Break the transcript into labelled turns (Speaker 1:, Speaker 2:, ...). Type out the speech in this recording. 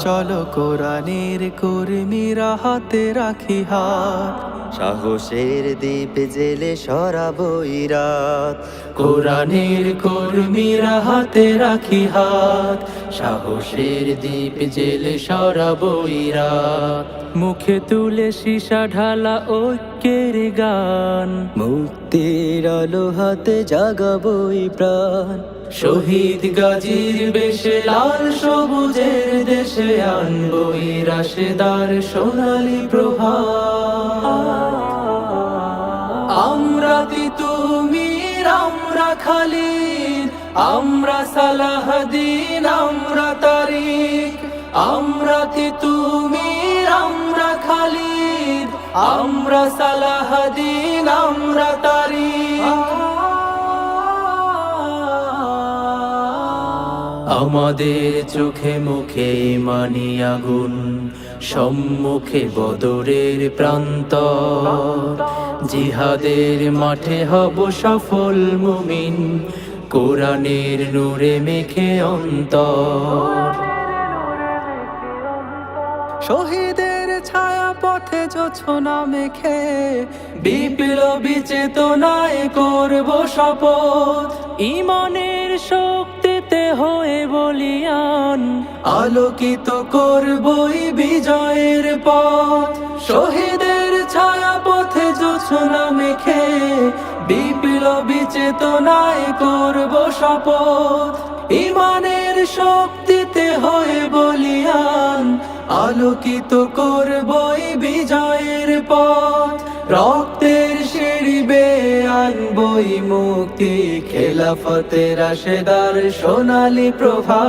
Speaker 1: চলো কোরআনের কর্মীরা হাতে রাখি হাত।
Speaker 2: সাহসের দ্বীপ জেলে সরাবো রাত।
Speaker 1: কোরআনের কর্মীরা হাতে রাখি হাত। সাহসের দ্বীপ জেলে সরাবই রাত মুখে তুলে সীসা ঢালা ঐক্যের গান।
Speaker 2: মুক্তির আলো হাতে জাগাবই প্রাণ।
Speaker 1: শহীদ গাজীর বেশে লাল সবুজের দেশে আনবই রাশেদার সোনালী প্রভা আমরা তুমি, আমরা খালিদ আমরা সালাহদ্দিন আমরা তারিক আমরা তিতুমির, আমরা খালিদ। আমরা সালাহদ্দিন আমরা তারিক আমাদের চোখে মুখে মানি আগুন, সম্মুখে বদরের প্রান্ত। জিহাদের মাঠে হব সফল মুমিন কোরআনের নূরে মেখে অন্তর। শহীদের ছায়া পথে যোছনা মেখে বিপ্লবী চেতনায় করব শপথ। ইমানের শক্তিতে হয়ে বলিয়ান আলোকিত করবই বিজয়ের পথ। শহীদের ছায়া যোছনা মেখে বিপ্লবী চেতনায় করব শপথ। ইমানের শক্তিতে হয়ে বলিয়ান, আলোকিত করবই বিজয়ের পথ। রক্তের সিঁড়ি বেয়ে আনবই মুক্তি, খেলাফতের রাশেদার সোনালী প্রভা।